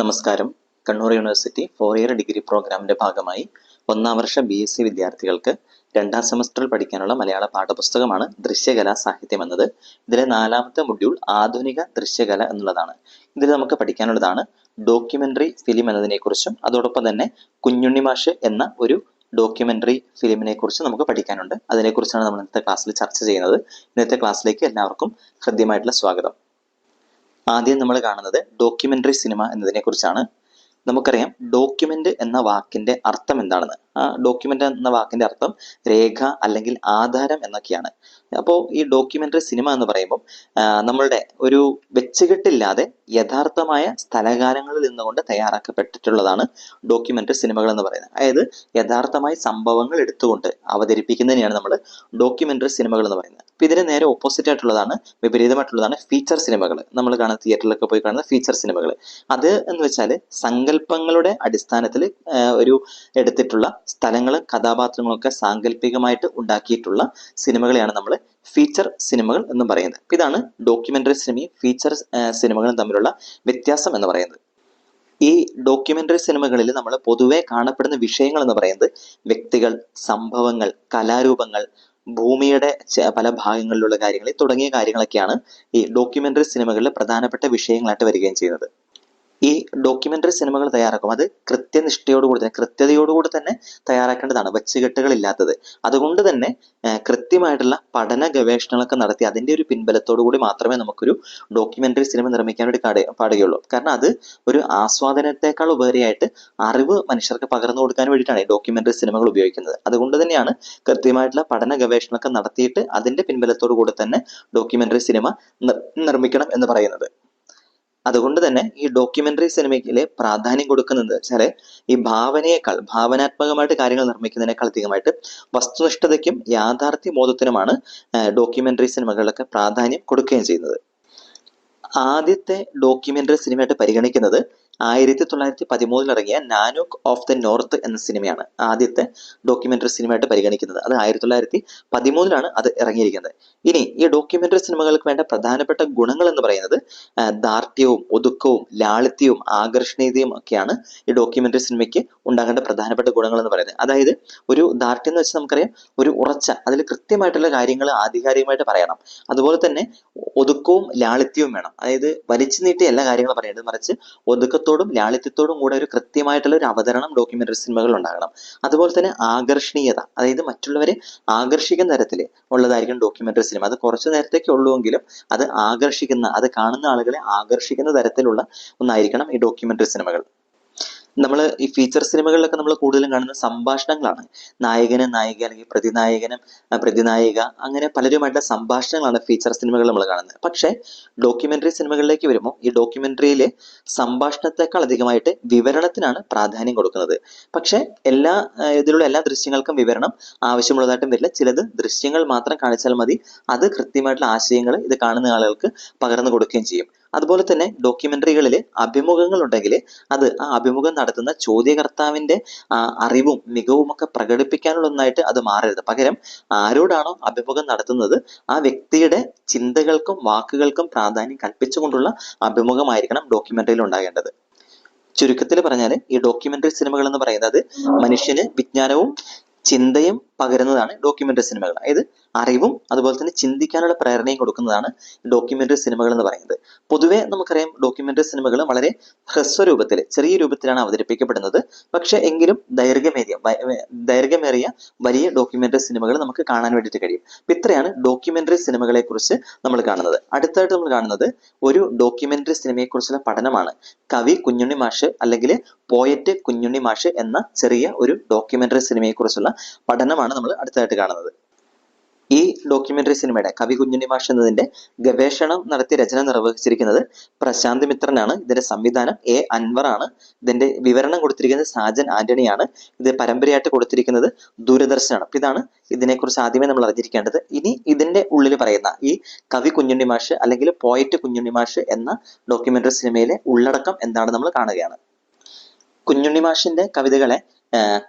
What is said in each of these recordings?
നമസ്കാരം. Kannur university four year degree പ്രോഗ്രാമിന്റെ ഭാഗമായി ഒന്നാം വർഷ ബി എസ് സി വിദ്യാർത്ഥികൾക്ക് രണ്ടാം സെമസ്റ്ററിൽ പഠിക്കാനുള്ള മലയാള പാഠപുസ്തകമാണ് ദൃശ്യകലാ സാഹിത്യം എന്നത്. ഇതിലെ നാലാമത്തെ മൊഡ്യൂൾ ആധുനിക ദൃശ്യകല എന്നുള്ളതാണ്. ഇതിൽ നമുക്ക് പഠിക്കാനുള്ളതാണ് ഡോക്യുമെന്ററി ഫിലിം എന്നതിനെക്കുറിച്ചും അതോടൊപ്പം തന്നെ കുഞ്ഞുണ്ണി മാഷ് എന്ന ഒരു ഡോക്യുമെന്ററി ഫിലിമിനെ കുറിച്ച് നമുക്ക് പഠിക്കാനുണ്ട്. അതിനെക്കുറിച്ചാണ് നമ്മൾ ഇന്നത്തെ ക്ലാസ്സിൽ ചർച്ച ചെയ്യുന്നത്. ഇന്നത്തെ ക്ലാസ്സിലേക്ക് എല്ലാവർക്കും ഹൃദ്യമായിട്ടുള്ള സ്വാഗതം. ആദ്യം നമ്മൾ കാണുന്നത് ഡോക്യുമെന്ററി സിനിമ എന്നതിനെ കുറിച്ചാണ്. നമുക്കറിയാം ഡോക്യുമെന്റ് എന്ന വാക്കിന്റെ അർത്ഥം എന്താണെന്ന്. ആ ഡോക്യുമെന്റ് എന്ന വാക്കിന്റെ അർത്ഥം രേഖ അല്ലെങ്കിൽ ആധാരം എന്നൊക്കെയാണ്. അപ്പോൾ ഈ ഡോക്യുമെന്ററി സിനിമ എന്ന് പറയുമ്പോൾ നമ്മളുടെ ഒരു വെച്ചുകെട്ടില്ലാതെ യഥാർത്ഥമായ സ്ഥലകാലങ്ങളിൽ നിന്നുകൊണ്ട് തയ്യാറാക്കപ്പെട്ടിട്ടുള്ളതാണ് ഡോക്യുമെന്ററി സിനിമകൾ എന്ന് പറയുന്നത്. അതായത് യഥാർത്ഥമായ സംഭവങ്ങൾ എടുത്തുകൊണ്ട് അവതരിപ്പിക്കുന്നതിനെയാണ് നമ്മൾ ഡോക്യുമെന്ററി സിനിമകൾ എന്ന് പറയുന്നത്. അപ്പൊ ഇതിന് നേരെ ഓപ്പോസിറ്റ് ആയിട്ടുള്ളതാണ് വിപരീതമായിട്ടുള്ളതാണ് ഫീച്ചർ സിനിമകൾ നമ്മൾ കാണുന്ന തിയേറ്ററിലൊക്കെ പോയി കാണുന്ന ഫീച്ചർ സിനിമകൾ അത് എന്ന് വെച്ചാൽ സങ്കല്പങ്ങളുടെ അടിസ്ഥാനത്തിൽ ഒരു എടുത്തിട്ടുള്ള സ്ഥലങ്ങളും കഥാപാത്രങ്ങളൊക്കെ സാങ്കല്പികമായിട്ട് ഉണ്ടാക്കിയിട്ടുള്ള സിനിമകളെയാണ് നമ്മൾ ഫീച്ചർ സിനിമകൾ എന്ന് പറയുന്നത്. ഇതാണ് ഡോക്യുമെന്ററി സിനിമയും ഫീച്ചർ സിനിമകളും തമ്മിലുള്ള വ്യത്യാസം എന്ന് പറയുന്നത്. ഈ ഡോക്യുമെന്ററി സിനിമകളിൽ നമ്മൾ പൊതുവെ കാണപ്പെടുന്ന വിഷയങ്ങൾ എന്ന് പറയുന്നത് വ്യക്തികൾ സംഭവങ്ങൾ കലാരൂപങ്ങൾ ഭൂമിയുടെ പല ഭാഗങ്ങളിലുള്ള കാര്യങ്ങൾ തുടങ്ങിയ കാര്യങ്ങളൊക്കെയാണ് ഈ ഡോക്യുമെന്ററി സിനിമകളിലെ പ്രധാനപ്പെട്ട വിഷയങ്ങളായിട്ട് വരികയും ചെയ്യുന്നത്. ഈ ഡോക്യുമെന്ററി സിനിമകൾ തയ്യാറാക്കും. അത് കൃത്യനിഷ്ഠയോടുകൂടി തന്നെ കൃത്യതയോടുകൂടി തന്നെ തയ്യാറാക്കേണ്ടതാണ്. വെച്ചുകെട്ടുകളില്ലാത്തത്. അതുകൊണ്ട് തന്നെ കൃത്യമായിട്ടുള്ള പഠന ഗവേഷണങ്ങളൊക്കെ നടത്തി അതിന്റെ ഒരു പിൻബലത്തോടു കൂടി മാത്രമേ നമുക്കൊരു ഡോക്യുമെന്ററി സിനിമ നിർമ്മിക്കാൻ വേണ്ടി കാട- പാടുകയുള്ളൂ. കാരണം അത് ഒരു ആസ്വാദനത്തെക്കാൾ ഉപരിയായിട്ട് അറിവ് മനുഷ്യർക്ക് പകർന്നു കൊടുക്കാൻ വേണ്ടിയിട്ടാണ് ഈ ഡോക്യുമെന്ററി സിനിമകൾ ഉപയോഗിക്കുന്നത്. അതുകൊണ്ട് തന്നെയാണ് കൃത്യമായിട്ടുള്ള പഠന ഗവേഷണമൊക്കെ നടത്തിയിട്ട് അതിന്റെ പിൻബലത്തോടു കൂടി തന്നെ ഡോക്യുമെന്ററി സിനിമ നിർമ്മിക്കണം എന്ന് പറയുന്നത്. അതുകൊണ്ട് തന്നെ ഈ ഡോക്യുമെന്ററി സിനിമയ്ക്കിലെ പ്രാധാന്യം കൊടുക്കുന്നത് വെച്ചാൽ ഈ ഭാവനയേക്കാൾ ഭാവനാത്മകമായിട്ട് കാര്യങ്ങൾ നിർമ്മിക്കുന്നതിനേക്കാൾ അധികമായിട്ട് വസ്തുനിഷ്ഠതയ്ക്കും യാഥാർത്ഥ്യ ബോധത്തിനുമാണ് ഡോക്യുമെന്ററി സിനിമകളിലൊക്കെ പ്രാധാന്യം കൊടുക്കുകയും ചെയ്യുന്നത്. ആദ്യത്തെ ഡോക്യുമെന്ററി സിനിമയായിട്ട് പരിഗണിക്കുന്നത് ആയിരത്തി തൊള്ളായിരത്തി പതിമൂന്നിൽ ഇറങ്ങിയ നാനോക്ക് ഓഫ് ദ നോർത്ത് എന്ന സിനിമയാണ് ആദ്യത്തെ ഡോക്യുമെന്ററി സിനിമയായിട്ട് പരിഗണിക്കുന്നത്. അത് ആയിരത്തി തൊള്ളായിരത്തി പതിമൂന്നിലാണ് അത് ഇറങ്ങിയിരിക്കുന്നത്. ഇനി ഈ ഡോക്യുമെന്ററി സിനിമകൾക്ക് വേണ്ട പ്രധാനപ്പെട്ട ഗുണങ്ങൾ എന്ന് പറയുന്നത് ദാർഢ്യവും ഒതുക്കവും ലാളിത്യവും ആകർഷണീയതയും ഒക്കെയാണ് ഈ ഡോക്യുമെന്ററി സിനിമയ്ക്ക് ഉണ്ടാകേണ്ട പ്രധാനപ്പെട്ട ഗുണങ്ങൾ എന്ന് പറയുന്നത്. അതായത് ഒരു ദാർഢ്യം എന്ന് വെച്ചാൽ നമുക്കറിയാം ഒരു ഉറച്ച അതിൽ കൃത്യമായിട്ടുള്ള കാര്യങ്ങൾ ആധികാരികമായിട്ട് പറയണം. അതുപോലെ തന്നെ ഒതുക്കവും ലാളിത്യവും വേണം. അതായത് വലിച്ചു നീട്ടി എല്ലാ കാര്യങ്ങളും പറയേണ്ടത് മറിച്ച് ഒതുക്കത്തോടും ലാളിത്യത്തോടും കൂടെ ഒരു കൃത്യമായിട്ടുള്ള ഒരു അവതരണം ഡോക്യുമെന്ററി സിനിമകൾ ഉണ്ടാകണം. അതുപോലെ തന്നെ ആകർഷണീയത അതായത് മറ്റുള്ളവരെ ആകർഷിക്കുന്ന തരത്തിൽ ഉള്ളതായിരിക്കും ഡോക്യുമെന്ററി സിനിമ അത് കുറച്ച് നേരത്തേക്ക് ഉള്ളുവെങ്കിലും അത് ആകർഷിക്കുന്ന അത് കാണുന്ന ആളുകളെ ആകർഷിക്കുന്ന തരത്തിലുള്ള ഒന്നായിരിക്കണം ഈ ഡോക്യുമെന്ററി സിനിമകൾ നമ്മൾ ഈ ഫീച്ചർ സിനിമകളിലൊക്കെ നമ്മൾ കൂടുതലും കാണുന്ന സംഭാഷണങ്ങളാണ്. നായകന് നായിക അല്ലെങ്കിൽ പ്രതിനായകനും പ്രതിനായിക അങ്ങനെ പലരുമായിട്ടുള്ള സംഭാഷണങ്ങളാണ് ഫീച്ചർ സിനിമകൾ നമ്മൾ കാണുന്നത്. പക്ഷേ ഡോക്യുമെന്ററി സിനിമകളിലേക്ക് വരുമ്പോൾ ഈ ഡോക്യുമെന്ററിയിലെ സംഭാഷണത്തെക്കാൾ അധികമായിട്ട് വിവരണത്തിനാണ് പ്രാധാന്യം കൊടുക്കുന്നത്. പക്ഷേ എല്ലാ ഇതിലുള്ള എല്ലാ ദൃശ്യങ്ങൾക്കും വിവരണം ആവശ്യമുള്ളതായിട്ടും വരില്ല. ചിലത് ദൃശ്യങ്ങൾ മാത്രം കാണിച്ചാൽ മതി. അത് കൃത്യമായിട്ടുള്ള ആശയങ്ങൾ ഇത് കാണുന്ന ആളുകൾക്ക് പകർന്നു കൊടുക്കുകയും ചെയ്യും. അതുപോലെ തന്നെ ഡോക്യുമെന്ററികളിൽ അഭിമുഖങ്ങൾ ഉണ്ടെങ്കിൽ അത് ആ അഭിമുഖം നടത്തുന്ന ചോദ്യകർത്താവിന്റെ അറിവും മികവും ഒക്കെ പ്രകടിപ്പിക്കാനുള്ള ഒന്നായിട്ട് അത് മാറരുത്. പകരം ആരോടാണോ അഭിമുഖം നടത്തുന്നത് ആ വ്യക്തിയുടെ ചിന്തകൾക്കും വാക്കുകൾക്കും പ്രാധാന്യം കൽപ്പിച്ചുകൊണ്ടുള്ള അഭിമുഖമായിരിക്കണം ഡോക്യുമെന്ററിയിൽ ഉണ്ടാകേണ്ടത്. ചുരുക്കത്തിൽ പറഞ്ഞാൽ ഈ ഡോക്യുമെന്ററി സിനിമകൾ എന്ന് പറയുന്നത് മനുഷ്യന് വിജ്ഞാനവും ചിന്തയും പകരുന്നതാണ് ഡോക്യുമെന്ററി സിനിമകൾ അതായത് അറിവും അതുപോലെ തന്നെ ചിന്തിക്കാനുള്ള പ്രേരണയും കൊടുക്കുന്നതാണ് ഡോക്യുമെന്ററി സിനിമകൾ എന്ന് പറയുന്നത്. പൊതുവേ നമുക്കറിയാം ഡോക്യുമെന്ററി സിനിമകൾ വളരെ ഹ്രസ്വ രൂപത്തിൽ ചെറിയ രൂപത്തിലാണ് അവതരിപ്പിക്കപ്പെടുന്നത്. പക്ഷേ എങ്കിലും ദൈർഘ്യമേറിയ ദൈർഘ്യമേറിയ വലിയ ഡോക്യുമെന്ററി സിനിമകൾ നമുക്ക് കാണാൻ വേണ്ടിയിട്ട് കഴിയും. അപ്പൊ ഇത്രയാണ് ഡോക്യുമെന്ററി സിനിമകളെ കുറിച്ച് നമ്മൾ കാണുന്നത്. അടുത്തായിട്ട് നമ്മൾ കാണുന്നത് ഒരു ഡോക്യുമെന്ററി സിനിമയെക്കുറിച്ചുള്ള പഠനമാണ്. കവി കുഞ്ഞുണ്ണി മാഷ് അല്ലെങ്കിൽ പോയറ്റ് കുഞ്ഞുണ്ണി മാഷ് എന്ന ചെറിയ ഒരു ഡോക്യുമെന്ററി സിനിമയെ കുറിച്ചുള്ള പഠനമാണ് നമ്മൾ അടുത്തതായിട്ട് കാണുന്നത്. ഈ ഡോക്യുമെന്ററി സിനിമയുടെ കവി കുഞ്ഞുണ്ണി മാഷ് എന്നതിന്റെ ഗവേഷണം നടത്തി രചന നിർവഹിച്ചിരിക്കുന്നത് പ്രശാന്ത് മിത്രനാണ്. ഇതിന്റെ സംവിധാനം എ അൻവർ ആണ്. ഇതിന്റെ വിവരണം കൊടുത്തിരിക്കുന്നത് സാജൻ ആന്റണിയാണ്. ഇത് പരമ്പരയായിട്ട് കൊടുത്തിരിക്കുന്നത് ദൂരദർശനാണ്. അപ്പൊ ഇതാണ് ഇതിനെക്കുറിച്ച് ആദ്യമേ നമ്മൾ അറിഞ്ഞിരിക്കേണ്ടത്. ഇനി ഇതിന്റെ ഉള്ളിൽ പറയുന്ന ഈ കവി കുഞ്ഞുണ്ണി മാഷ് അല്ലെങ്കിൽ പോയറ്റ് കുഞ്ഞുണ്ണി മാഷ് എന്ന ഡോക്യുമെന്ററി സിനിമയിലെ ഉള്ളടക്കം എന്താണ് നമ്മൾ കാണുകയാണ്. കുഞ്ഞുണ്ണി മാഷിന്റെ കവിതകളെ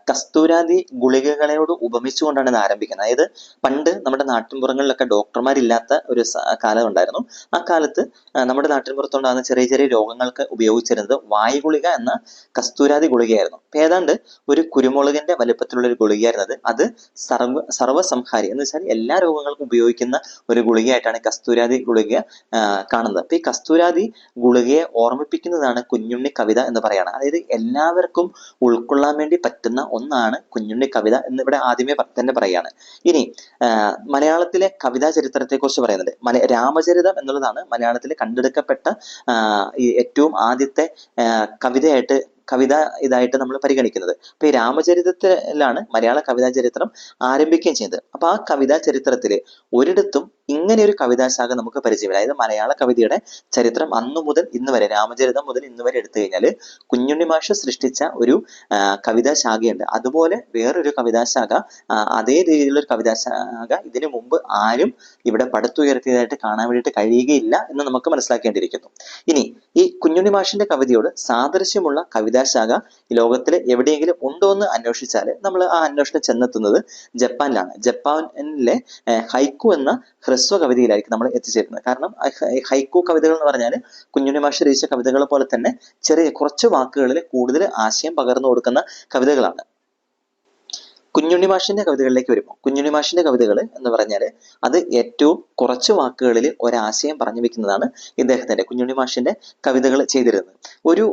കസ്തൂരാതി ഗുളികകളോട് ഉപമിച്ചുകൊണ്ടാണ് ഇത് ആരംഭിക്കുന്നത്. അതായത് പണ്ട് നമ്മുടെ നാട്ടിൻപുറങ്ങളിലൊക്കെ ഡോക്ടർമാരില്ലാത്ത ഒരു കാലം ഉണ്ടായിരുന്നു. ആ കാലത്ത് നമ്മുടെ നാട്ടിൻപുറത്തുണ്ടാകുന്ന ചെറിയ ചെറിയ രോഗങ്ങൾക്ക് ഉപയോഗിച്ചിരുന്നത് വായു ഗുളിക എന്ന കസ്തൂരാതി ഗുളികയായിരുന്നു. അപ്പൊ ഏതാണ്ട് ഒരു കുരുമുളകിന്റെ വലിപ്പത്തിലുള്ള ഒരു ഗുളികയായിരുന്നത്. അത് സർവ സർവസംഹാരി എന്ന് വെച്ചാൽ എല്ലാ രോഗങ്ങൾക്കും ഉപയോഗിക്കുന്ന ഒരു ഗുളികയായിട്ടാണ് കസ്തൂരാതി ഗുളിക കാണുന്നത്. അപ്പൊ ഈ കസ്തൂരാതി ഗുളികയെ ഓർമ്മിപ്പിക്കുന്നതാണ് കുഞ്ഞുണ്ണി കവിത എന്ന് പറയുന്നത്. അതായത് എല്ലാവർക്കും ഉൾക്കൊള്ളാൻ വേണ്ടി പറ്റുന്ന ഒന്നാണ് കുഞ്ഞുണ്ണി കവിത എന്ന് ഇവിടെ ആദ്യമേ തന്നെ പറയാണ് ഇനി മലയാളത്തിലെ കവിതാ ചരിത്രത്തെക്കുറിച്ച് പറയുന്നുണ്ട് മല രാമചരിതം എന്നുള്ളതാണ് മലയാളത്തിൽ കണ്ടെടുക്കപ്പെട്ട ഏറ്റവും ആദ്യത്തെ കവിതയായിട്ട് കവിത ഇതായിട്ട് നമ്മൾ പരിഗണിക്കുന്നത്. അപ്പൊ ഈ രാമചരിതത്തിലാണ് മലയാള കവിതാ ചരിത്രം ആരംഭിക്കുകയും ചെയ്തത്. അപ്പൊ ആ കവിതാ ചരിത്രത്തിൽ ഒരിടത്തും ഇങ്ങനെ ഒരു കവിതാശാഖ നമുക്ക് പരിചയമില്ല. അതായത് മലയാള കവിതയുടെ ചരിത്രം അന്നു മുതൽ ഇന്ന് വരെ രാമചരിതം മുതൽ ഇന്ന് വരെ എടുത്തു കഴിഞ്ഞാൽ കുഞ്ഞുണ്ണി മാഷ് സൃഷ്ടിച്ച ഒരു കവിതാശാഖയുണ്ട് അതുപോലെ വേറൊരു കവിതാശാഖ അതേ രീതിയിലുള്ള ഒരു കവിതാശാഖ ഇതിനു മുമ്പ് ആരും ഇവിടെ പടുത്തുയർത്തിയതായിട്ട് കാണാൻ വേണ്ടിയിട്ട് കഴിയുകയില്ല എന്ന് നമുക്ക് മനസ്സിലാക്കേണ്ടിയിരിക്കുന്നു. ഇനി ഈ കുഞ്ഞുണ്ണി മാഷിന്റെ കവിതയോട് സാദൃശ്യമുള്ള കവിതാശാഖ ലോകത്തിൽ എവിടെയെങ്കിലും ഉണ്ടോ എന്ന് അന്വേഷിച്ചാൽ നമ്മൾ ആ അന്വേഷണം ചെന്നെത്തുന്നത് ജപ്പാനിലാണ്. ജപ്പാനിലെ ഹൈക്കു എന്ന ഹ്രസ്വ കവിതയിലായിരിക്കും നമ്മൾ എത്തിച്ചേരുന്നത് കാരണം ഹൈക്കോ കവിതകൾ എന്ന് പറഞ്ഞാൽ കുഞ്ഞുണ്ണി മാഷ് രചിച്ച കവിതകൾ പോലെ തന്നെ ചെറിയ കുറച്ച് വാക്കുകളിൽ കൂടുതൽ ആശയം പകർന്നു കൊടുക്കുന്ന കവിതകളാണ്. കുഞ്ഞുണ്ണി മാഷിന്റെ കവിതകളിലേക്ക് വരുമ്പോൾ കുഞ്ഞുണ്ണി മാഷിന്റെ കവിതകൾ എന്ന് പറഞ്ഞാൽ അത് ഏറ്റവും കുറച്ച് വാക്കുകളിൽ ഒരാശയം പറഞ്ഞു വെക്കുന്നതാണ് ഇദ്ദേഹത്തിന്റെ കുഞ്ഞുണ്ണി മാഷിന്റെ കവിതകൾ ചെയ്തിരുന്നത്. ഒരു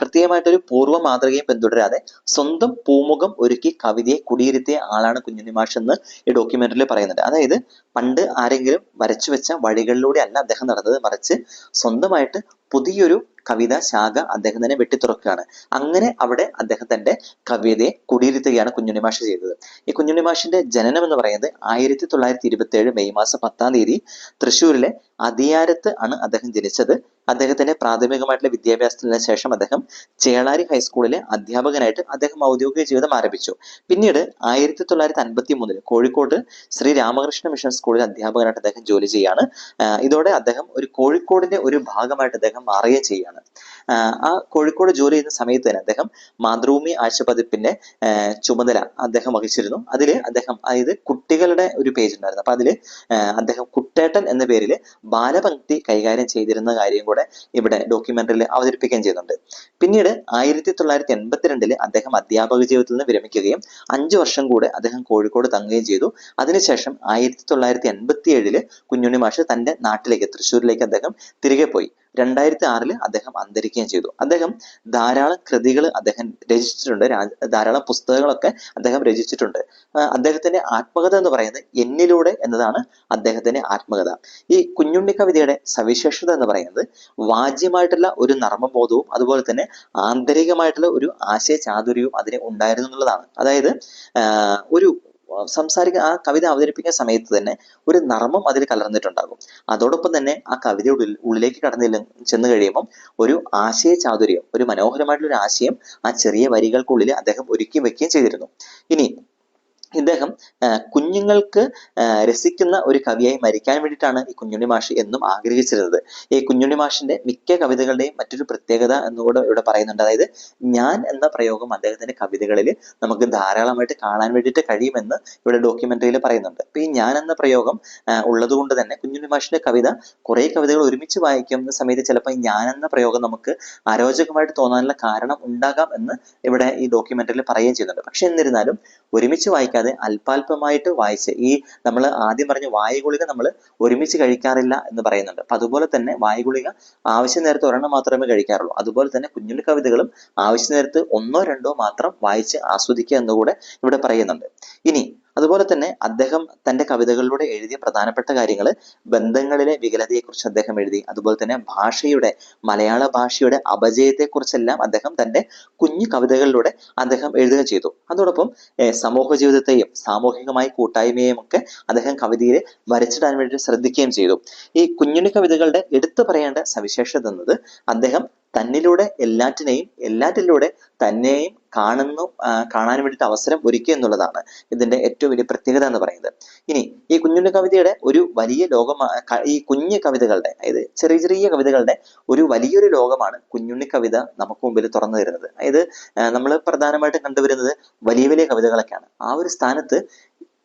പ്രത്യേകമായിട്ടൊരു പൂർവ മാതൃകയും പിന്തുടരാതെ സ്വന്തം പൂമുഖം ഒരുക്കി കവിതയെ കുടിയിരുത്തിയ ആളാണ് കുഞ്ഞുണ്ണി മാഷ് എന്ന് ഈ ഡോക്യുമെന്ററിൽ പറയുന്നുണ്ട്. അതായത് പണ്ട് ആരെങ്കിലും വരച്ചു വെച്ച വഴികളിലൂടെ അല്ല അദ്ദേഹം നടന്നത് മറിച്ച് സ്വന്തമായിട്ട് പുതിയൊരു കവിതാ ശാഖ അദ്ദേഹം തന്നെ വെട്ടിത്തുറക്കുകയാണ്. അങ്ങനെ അവിടെ അദ്ദേഹം തന്റെ കവിതയെ കുടിയിരുത്തുകയാണ് കുഞ്ഞുണ്ണി മാഷ് ചെയ്തത്. ഈ കുഞ്ഞുണ്ണി മാഷിന്റെ ജനനം എന്ന് പറയുന്നത് ആയിരത്തി തൊള്ളായിരത്തി ഇരുപത്തി ഏഴ് മെയ് മാസം പത്താം തീയതി തൃശ്ശൂരിലെ അതിയാരത്ത് ആണ് അദ്ദേഹം ജനിച്ചത്. അദ്ദേഹത്തിന്റെ പ്രാഥമികമായിട്ടുള്ള വിദ്യാഭ്യാസത്തിന് ശേഷം അദ്ദേഹം ചേളാരി ഹൈസ്കൂളിലെ അധ്യാപകനായിട്ട് അദ്ദേഹം ഔദ്യോഗിക ജീവിതം ആരംഭിച്ചു. പിന്നീട് ആയിരത്തി തൊള്ളായിരത്തി അൻപത്തി മൂന്നിൽ കോഴിക്കോട് ശ്രീ രാമകൃഷ്ണ മിഷൻ സ്കൂളിൽ അധ്യാപകനായിട്ട് അദ്ദേഹം ജോലി ചെയ്യാണ് ഇതോടെ അദ്ദേഹം ഒരു കോഴിക്കോടിന്റെ ഒരു ഭാഗമായിട്ട് അദ്ദേഹം മാറുകയും ചെയ്യാണ് ആ കോഴിക്കോട് ജോലി ചെയ്യുന്ന സമയത്ത് തന്നെ അദ്ദേഹം മാതൃഭൂമി ആഴ്ചപ്പതിപ്പിന്റെ ചുമതല അദ്ദേഹം വഹിച്ചിരുന്നു. അതിൽ അദ്ദേഹം അതായത് കുട്ടികളുടെ ഒരു പേജ് ഉണ്ടായിരുന്നു. അപ്പൊ അതിൽ അദ്ദേഹം കുട്ടേട്ടൻ എന്ന പേരിൽ ബാലപംക്തി കൈകാര്യം ചെയ്തിരുന്ന കാര്യം കൂടെ ഇവിടെ ഡോക്യുമെന്ററിയിൽ അവതരിപ്പിക്കുകയും ചെയ്യുന്നുണ്ട്. പിന്നീട് ആയിരത്തി തൊള്ളായിരത്തി എൺപത്തിരണ്ടിൽ അദ്ദേഹം അധ്യാപക ജീവിതത്തിൽ നിന്ന് വിരമിക്കുകയും അഞ്ചു വർഷം കൂടെ അദ്ദേഹം കോഴിക്കോട് തങ്ങുകയും ചെയ്തു. അതിനുശേഷം ആയിരത്തി തൊള്ളായിരത്തി എൺപത്തി ഏഴിൽ കുഞ്ഞുണ്ണി മാഷ് തന്റെ നാട്ടിലേക്ക് തൃശ്ശൂരിലേക്ക് അദ്ദേഹം തിരികെ പോയി. രണ്ടായിരത്തി ആറിൽ അദ്ദേഹം അന്തരിക്കുകയും ചെയ്തു. അദ്ദേഹം ധാരാളം കൃതികൾ അദ്ദേഹം രചിച്ചിട്ടുണ്ട്. ധാരാളം പുസ്തകങ്ങളൊക്കെ അദ്ദേഹം രചിച്ചിട്ടുണ്ട്. അദ്ദേഹത്തിന്റെ ആത്മകഥ എന്ന് പറയുന്നത് എന്നിലൂടെ എന്നതാണ് അദ്ദേഹത്തിന്റെ ആത്മകഥ. ഈ കുഞ്ഞുണ്ണി കവിതയുടെ സവിശേഷത എന്ന് പറയുന്നത് വാജ്യമായിട്ടുള്ള ഒരു നർമ്മബോധവും അതുപോലെ തന്നെ ആന്തരികമായിട്ടുള്ള ഒരു ആശയ ചാതുര്യവും അതിന് ഉണ്ടായിരുന്നു എന്നുള്ളതാണ്. അതായത് ഒരു സംസാരിക്കാൻ ആ കവിത അവതരിപ്പിക്കുന്ന സമയത്ത് തന്നെ ഒരു നർമ്മം അതിൽ കലർന്നിട്ടുണ്ടാകും. അതോടൊപ്പം തന്നെ ആ കവിതയുടെ ഉള്ളിലേക്ക് കടന്നില്ല ചെന്ന് കഴിയുമ്പം ഒരു ആശയ ചാതുര്യം ഒരു മനോഹരമായിട്ടുള്ള ഒരു ആശയം ആ ചെറിയ വരികൾക്കുള്ളിൽ അദ്ദേഹം ഒരുക്കി വെക്കുകയും ചെയ്തിരുന്നു. ഇനി ഇദ്ദേഹം കുഞ്ഞുങ്ങൾക്ക് രസിക്കുന്ന ഒരു കവിയായി മരിക്കാൻ വേണ്ടിയിട്ടാണ് ഈ കുഞ്ഞുണ്ണി മാഷ് എന്നും ആഗ്രഹിച്ചിരുന്നത്. ഈ കുഞ്ഞുണ്ണി മാഷിന്റെ മിക്ക കവിതകളുടെയും മറ്റൊരു പ്രത്യേകത എന്നുകൂടെ ഇവിടെ പറയുന്നുണ്ട്. അതായത് ഞാൻ എന്ന പ്രയോഗം അദ്ദേഹത്തിന്റെ കവിതകളിൽ നമുക്ക് ധാരാളമായിട്ട് കാണാൻ വേണ്ടിയിട്ട് കഴിയുമെന്ന് ഇവിടെ ഡോക്യുമെന്ററിയിൽ പറയുന്നുണ്ട്. അപ്പൊ ഈ ഞാൻ എന്ന പ്രയോഗം ഉള്ളതുകൊണ്ട് ഉള്ളത് കൊണ്ട് തന്നെ കുഞ്ഞുണ്ണി മാഷിന്റെ കവിത കുറെ കവിതകൾ ഒരുമിച്ച് വായിക്കുന്ന സമയത്ത് ചിലപ്പോൾ ഞാൻ എന്ന പ്രയോഗം നമുക്ക് അരോചകമായിട്ട് തോന്നാനുള്ള കാരണം ഉണ്ടാകാം എന്ന് ഇവിടെ ഈ ഡോക്യുമെന്ററിയിൽ പറയുകയും ചെയ്യുന്നുണ്ട്. പക്ഷെ എന്നിരുന്നാലും ഒരുമിച്ച് വായിക്കാതെ അല്പാൽപമായിട്ട് വായിച്ച് ഈ നമ്മൾ ആദ്യം പറഞ്ഞ വായുഗുളിക നമ്മൾ ഒരുമിച്ച് കഴിക്കാറില്ല എന്ന് പറയുന്നുണ്ട്. അപ്പൊ അതുപോലെ തന്നെ വായുഗുളിക ആവശ്യ നേരത്ത് ഒരെണ്ണം മാത്രമേ കഴിക്കാറുള്ളൂ. അതുപോലെ തന്നെ കുഞ്ഞുണ്ണി കവിതകളും ആവശ്യ നേരത്ത് ഒന്നോ രണ്ടോ മാത്രം വായിച്ച് ആസ്വദിക്കുക എന്നുകൂടെ ഇവിടെ പറയുന്നുണ്ട്. ഇനി അതുപോലെ തന്നെ അദ്ദേഹം തന്റെ കവിതകളിലൂടെ എഴുതിയ പ്രധാനപ്പെട്ട കാര്യങ്ങൾ ബന്ധങ്ങളിലെ വികലതയെക്കുറിച്ച് അദ്ദേഹം എഴുതി അതുപോലെ തന്നെ ഭാഷയുടെ മലയാള ഭാഷയുടെ അപജയത്തെക്കുറിച്ചെല്ലാം അദ്ദേഹം തന്റെ കുഞ്ഞു കവിതകളിലൂടെ അദ്ദേഹം എഴുതുക ചെയ്തു. അതോടൊപ്പം സമൂഹ ജീവിതത്തെയും സാമൂഹികമായ കൂട്ടായ്മയെയും ഒക്കെ അദ്ദേഹം കവിതയിൽ വരച്ചിടാൻ വേണ്ടി ശ്രദ്ധിക്കുകയും ചെയ്തു. ഈ കുഞ്ഞുണ്ണി കവിതകളുടെ എടുത്തു പറയേണ്ട സവിശേഷത എന്നത് അദ്ദേഹം തന്നിലൂടെ എല്ലാറ്റിനെയും എല്ലാറ്റിലൂടെ തന്നെയും കാണുന്നു കാണാൻ വേണ്ടിയിട്ട് അവസരം ഒരുക്കുക എന്നുള്ളതാണ് ഇതിന്റെ ഏറ്റവും വലിയ പ്രത്യേകത എന്ന് പറയുന്നത്. ഇനി ഈ കുഞ്ഞുണ്ണി കവിതയുടെ ഒരു വലിയ ലോകം ഈ കുഞ്ഞു കവിതകളുടെ അതായത് ചെറിയ ചെറിയ കവിതകളുടെ ഒരു വലിയൊരു ലോകമാണ് കുഞ്ഞുണ്ണി കവിത നമുക്ക് മുമ്പിൽ തുറന്നു തരുന്നത്. അതായത് നമ്മൾ പ്രധാനമായിട്ടും കണ്ടുവരുന്നത് വലിയ വലിയ കവിതകളൊക്കെയാണ്. ആ ഒരു സ്ഥാനത്ത്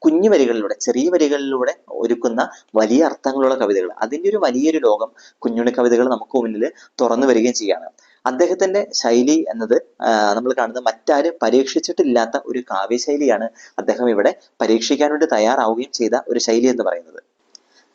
കുഞ്ഞു വരികളിലൂടെ ചെറിയ വരികളിലൂടെ ഒരുക്കുന്ന വലിയ അർത്ഥങ്ങളുള്ള കവിതകൾ. അതിന്റെ ഒരു വലിയൊരു ലോകം കുഞ്ഞുണ്ണി കവിതകൾ നമുക്ക് മുന്നിൽ തുറന്നു വരികയും ചെയ്യുകയാണ്. അദ്ദേഹത്തിന്റെ ശൈലി എന്നത് നമ്മൾ കാണുന്നത് മറ്റാരും പരീക്ഷിച്ചിട്ടില്ലാത്ത ഒരു കാവ്യശൈലിയാണ് അദ്ദേഹം ഇവിടെ പരീക്ഷിക്കാൻ വേണ്ടി തയ്യാറാവുകയും ചെയ്ത ഒരു ശൈലി എന്ന് പറയുന്നത്.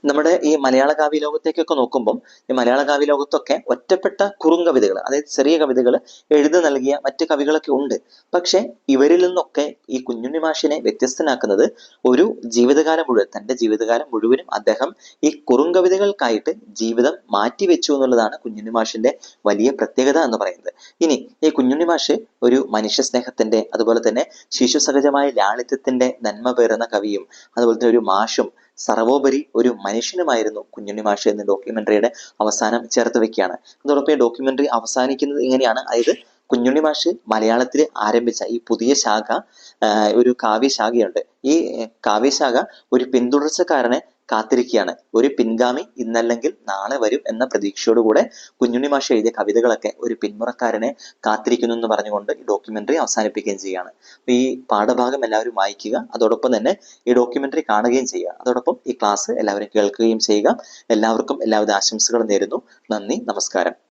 നമ്മുടെ ഈ മലയാള കാവ്യ ലോകത്തേക്കൊക്കെ നോക്കുമ്പം ഈ മലയാള കാവ്യ ലോകത്തൊക്കെ ഒറ്റപ്പെട്ട കുറുങ്കവിതകൾ അതായത് ചെറിയ കവിതകൾ എഴുതി നൽകിയ മറ്റ് കവികളൊക്കെ ഉണ്ട്. പക്ഷെ ഇവരിൽ നിന്നൊക്കെ ഈ കുഞ്ഞുണ്ണി മാഷിനെ വ്യത്യസ്തനാക്കുന്നത് ഒരു ജീവിതകാലം മുഴുവൻ തന്റെ ജീവിതകാലം മുഴുവനും അദ്ദേഹം ഈ കുറുങ്കവിതകൾക്കായിട്ട് ജീവിതം മാറ്റിവെച്ചു എന്നുള്ളതാണ് കുഞ്ഞുണ്ണി മാഷിന്റെ വലിയ പ്രത്യേകത എന്ന് പറയുന്നത്. ഇനി ഈ കുഞ്ഞുണ്ണി മാഷ് ഒരു മനുഷ്യ സ്നേഹത്തിന്റെ അതുപോലെ തന്നെ ശിശു സഹജമായ ലാളിത്യത്തിന്റെ നന്മ പേറുന്ന കവിയും അതുപോലെ തന്നെ ഒരു മാഷും സർവോപരി ഒരു മനുഷ്യനുമായിരുന്നു കുഞ്ഞുണ്ണി മാഷ് എന്ന ഡോക്യുമെന്ററിയുടെ അവസാനം ചേർത്ത് വെക്കുകയാണ്. അതോടൊപ്പം ഡോക്യുമെന്ററി അവസാനിക്കുന്നത് ഇങ്ങനെയാണ് അതായത് കുഞ്ഞുണ്ണി മാഷ് മലയാളത്തിൽ ആരംഭിച്ച ഈ പുതിയ ശാഖ ഒരു കാവ്യശാഖയുണ്ട് ഈ കാവ്യശാഖ ഒരു പിന്തുടർച്ചക്കാരനെ കാത്തിരിക്കുകയാണ്. ഒരു പിൻഗാമി ഇന്നല്ലെങ്കിൽ നാളെ വരും എന്ന പ്രതീക്ഷയോടുകൂടെ കുഞ്ഞുണ്ണി മാഷ് എഴുതിയ കവിതകളൊക്കെ ഒരു പിന്മുറക്കാരനെ കാത്തിരിക്കുന്നു എന്ന് പറഞ്ഞുകൊണ്ട് ഈ ഡോക്യുമെന്ററി അവസാനിപ്പിക്കുകയും ചെയ്യുകയാണ് ഈ പാഠഭാഗം എല്ലാവരും വായിക്കുക അതോടൊപ്പം തന്നെ ഈ ഡോക്യുമെന്ററി കാണുകയും ചെയ്യുക. അതോടൊപ്പം ഈ ക്ലാസ് എല്ലാവരും കേൾക്കുകയും ചെയ്യുക. എല്ലാവർക്കും എല്ലാവിധ ആശംസകളും നേരുന്നു. നന്ദി നമസ്കാരം.